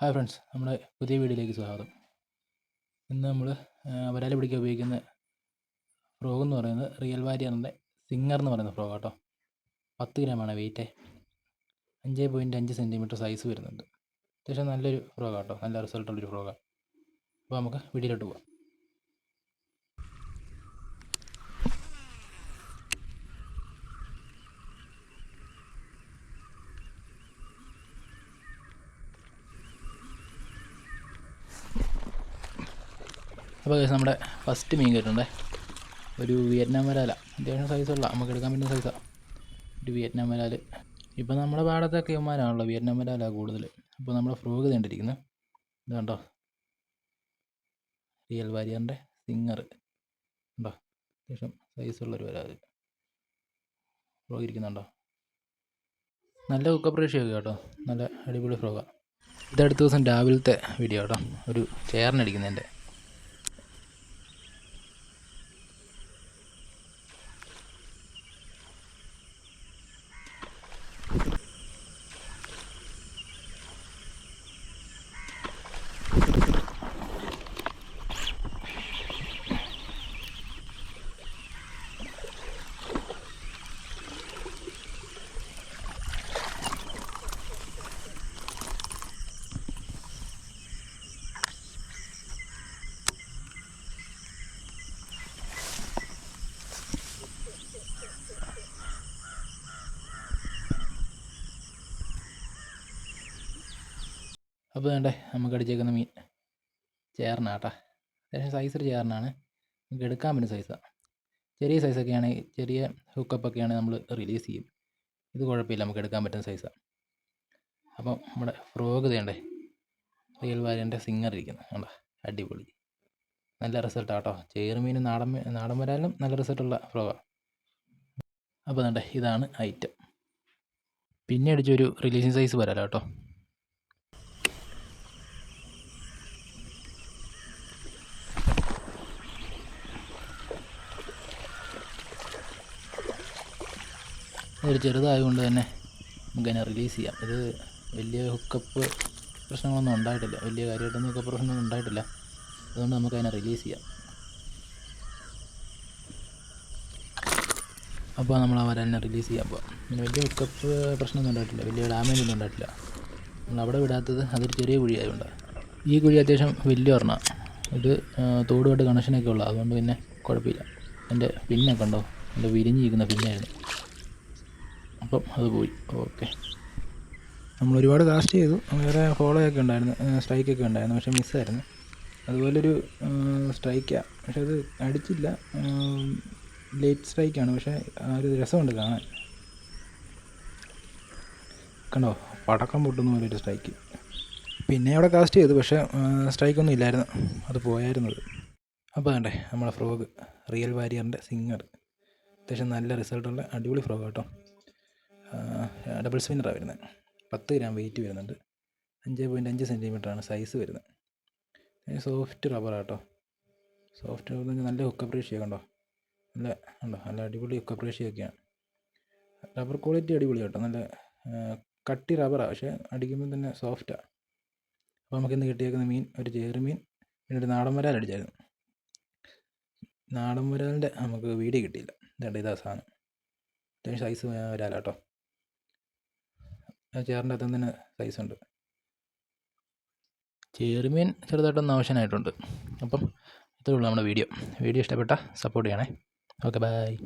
Hi friends നമ്മുടെ പുതിയ വീഡിയോയിലേക്ക് സ്വാഗതം. ഇന്ന് നമ്മൾ വരാൽ പിടിക്കാൻ ഉപയോഗിക്കുന്ന ഫ്രോഗ് എന്ന് പറയുന്നത് റിയൽ വാരിയറിന്റെ സിംഗർ എന്ന് പറയുന്ന ഫ്രോഗ് കേട്ടോ പത്ത് ഗ്രാമാണ് വെയിറ്റ് അഞ്ച് പോയിന്റ് അഞ്ച് സെന്റിമീറ്റർ സൈസ് വരുന്നുണ്ട്. അത്യാവശ്യം നല്ലൊരു ഫ്രോഗ് കേട്ടോ നല്ല റിസൾട്ടുള്ളൊരു ഫ്രോഗാണ് അപ്പോൾ നമുക്ക് വീഡിയോയിലോട്ട് പോകാം അപ്പോൾ നമ്മുടെ ഫസ്റ്റ് മീൻ കിട്ടണ്ടേ ഒരു വിയറ്റ്നാം വരാല. അത്യാവശ്യം സൈസുള്ള നമുക്ക് എടുക്കാൻ പറ്റുന്ന സൈസാണ് ഒരു വിയറ്റ്നാം വരാൽ ഇപ്പോൾ നമ്മുടെ പാടത്തൊക്കെ ഇവന്മാരാണല്ലോ വിയറ്റ്നാം വരാല കൂടുതൽ. അപ്പോൾ നമ്മുടെ ഫ്രോഗ് കണ്ടിരിക്കുന്നത് ഇത് കണ്ടോ? റിയൽ വാരിയറിന്റെ സിംഗർ ഉണ്ടോ അത്യാവശ്യം സൈസുള്ളൊരു വരാൽ ഫ്രോഗ് ഇരിക്കുന്നുണ്ടോ? നല്ല കുക്കപ്പ് റേഷ്യോ കേട്ടോ. നല്ല അടിപൊളി ഫ്രോഗാണ് ഇതടുത്ത ദിവസം രാവിലത്തെ വീഡിയോ കേട്ടോ. ഒരു ചേർന്നടിക്കുന്നതിന്റെ അപ്പോൾ വേണ്ടേ നമുക്ക് അടിച്ചേക്കുന്ന മീൻ. ചേർന്നാട്ടാ. അത്യാവശ്യം സൈസ് ഒരു ചേർന്നാണ്. നമുക്ക് എടുക്കാൻ പറ്റുന്ന സൈസാണ് ചെറിയ സൈസൊക്കെ ആണെങ്കിൽ ചെറിയ ഹുക്കപ്പൊക്കെയാണ് നമ്മൾ റിലീസ് ചെയ്യും. ഇത് കുഴപ്പമില്ല നമുക്ക് എടുക്കാൻ പറ്റുന്ന സൈസാണ് അപ്പം നമ്മുടെ ഫ്രോഗ് തേണ്ടേ റിയൽ വാര്യന്റെ സിംഗർ ഇരിക്കുന്നത് കണ്ടോ അടിപൊളി. നല്ല റിസൾട്ടാട്ടോ ചേറുമീൻ നാടൻ നാടൻ വരാലും നല്ല റിസൾട്ടുള്ള ഫ്രോഗാണ് അപ്പോൾ വേണ്ടേ ഇതാണ് ഐറ്റം പിന്നെ അടിച്ചൊരു റിലീസിങ് സൈസ് വരാലോ കേട്ടോ ഒരു ചെറുതായതുകൊണ്ട് തന്നെ നമുക്കതിനെ റിലീസ് ചെയ്യാം. ഇത് വലിയ ഹുക്കപ്പ് പ്രശ്നങ്ങളൊന്നും ഉണ്ടായിട്ടില്ല. വലിയ കാര്യമായിട്ടൊന്നും ഹുക്കപ്പ് പ്രശ്നമൊന്നും ഉണ്ടായിട്ടില്ല. അതുകൊണ്ട് നമുക്കതിനെ റിലീസ് ചെയ്യാം. അപ്പോൾ നമ്മൾ ആ വരാനെ റിലീസ് ചെയ്യാൻ പോകാം പിന്നെ വലിയ ഹുക്കപ്പ് പ്രശ്നമൊന്നും ഉണ്ടായിട്ടില്ല. വലിയ ഡാമേജ് ഒന്നും ഉണ്ടായിട്ടില്ല. നമ്മൾ അവിടെ വിടാത്തത് അതൊരു ചെറിയ കുഴി ആയതുകൊണ്ട് ഈ കുഴി അത്യാവശ്യം വലിയ ഒരെണ്ണം. ഇത് തോടുമായിട്ട് കണക്ഷനൊക്കെ ഉള്ള അതുകൊണ്ട് പിന്നെ കുഴപ്പമില്ല. എന്റെ പിന്നൊക്കെ ഉണ്ടോ എന്റെ വിരിഞ്ഞിരിക്കുന്ന പിന്നായിരുന്നു അപ്പം അത് പോയി. ഓക്കെ. നമ്മൾ ഒരുപാട് കാസ്റ്റ് ചെയ്തു. വേറെ ഫോളോയൊക്കെ ഉണ്ടായിരുന്നു. സ്ട്രൈക്കൊക്കെ ഉണ്ടായിരുന്നു. പക്ഷേ മിസ്സായിരുന്നു അതുപോലൊരു സ്ട്രൈക്കാണ് പക്ഷെ അത് അടിച്ചില്ല. ലേറ്റ് സ്ട്രൈക്കാണ് പക്ഷേ ആ ഒരു രസമുണ്ട് കാണാൻ. കണ്ടോ? പടക്കം പൊട്ടുന്ന പോലെ ഒരു സ്ട്രൈക്ക് പിന്നെ അവിടെ കാസ്റ്റ് ചെയ്തു. പക്ഷേ സ്ട്രൈക്കൊന്നും ഇല്ലായിരുന്നു. അത് പോയായിരുന്നത് അപ്പോൾ വേണ്ടേ നമ്മളെ ഫ്രോഗ് റിയൽ വാരിയറിന്റെ സിംഗർ അത്യാവശ്യം നല്ല റിസൾട്ടുള്ള അടിപൊളി ഫ്രോഗ് കേട്ടോ. ഡബിൾ സ്പിന്നറാണ് വരുന്നത്. പത്ത് ഗ്രാം വെയിറ്റ് വരുന്നുണ്ട്. അഞ്ച് പോയിന്റ് അഞ്ച് സെന്റിമീറ്ററാണ് സൈസ് വരുന്നത്. സോഫ്റ്റ് റബ്ബറാണ് കേട്ടോ സോഫ്റ്റ് റബ്ബർ എന്ന് നല്ല ഹുക്കപ്പ് റേഷ്യോ കണ്ടോ നല്ല ഉണ്ടോ? നല്ല അടിപൊളി ഹുക്കപ്പ് റേഷ്യോ ഒക്കെയാണ് റബ്ബർ ക്വാളിറ്റി അടിപൊളി കേട്ടോ. നല്ല കട്ടി റബ്ബറാണ് പക്ഷേ അടിക്കുമ്പോൾ തന്നെ സോഫ്റ്റാണ് അപ്പോൾ നമുക്കിന്ന് കിട്ടിയേക്കുന്ന മീൻ ഒരു ചേറുമീൻ പിന്നെ ഒരു നാടൻ വരാൽ അടിച്ചായിരുന്നു. നാടൻ വരാലിന്റെ നമുക്ക് വീഡിയോ കിട്ടിയില്ല. ഇതാണ്ട് ഇതാ സാധനം. അത്യാവശ്യം സൈസ് വരാലാട്ടോ ചേറിന്റെ അകത്ത് തന്നെ ഉണ്ട് ചേറുമീൻ ചെറുതായിട്ടൊന്ന് ആവശ്യമായിട്ടുണ്ട്. അപ്പം ഇത്രയേ ഉള്ളൂ നമ്മുടെ വീഡിയോ. വീഡിയോ ഇഷ്ടപ്പെട്ട സപ്പോർട്ട് ചെയ്യണേ. Okay bye.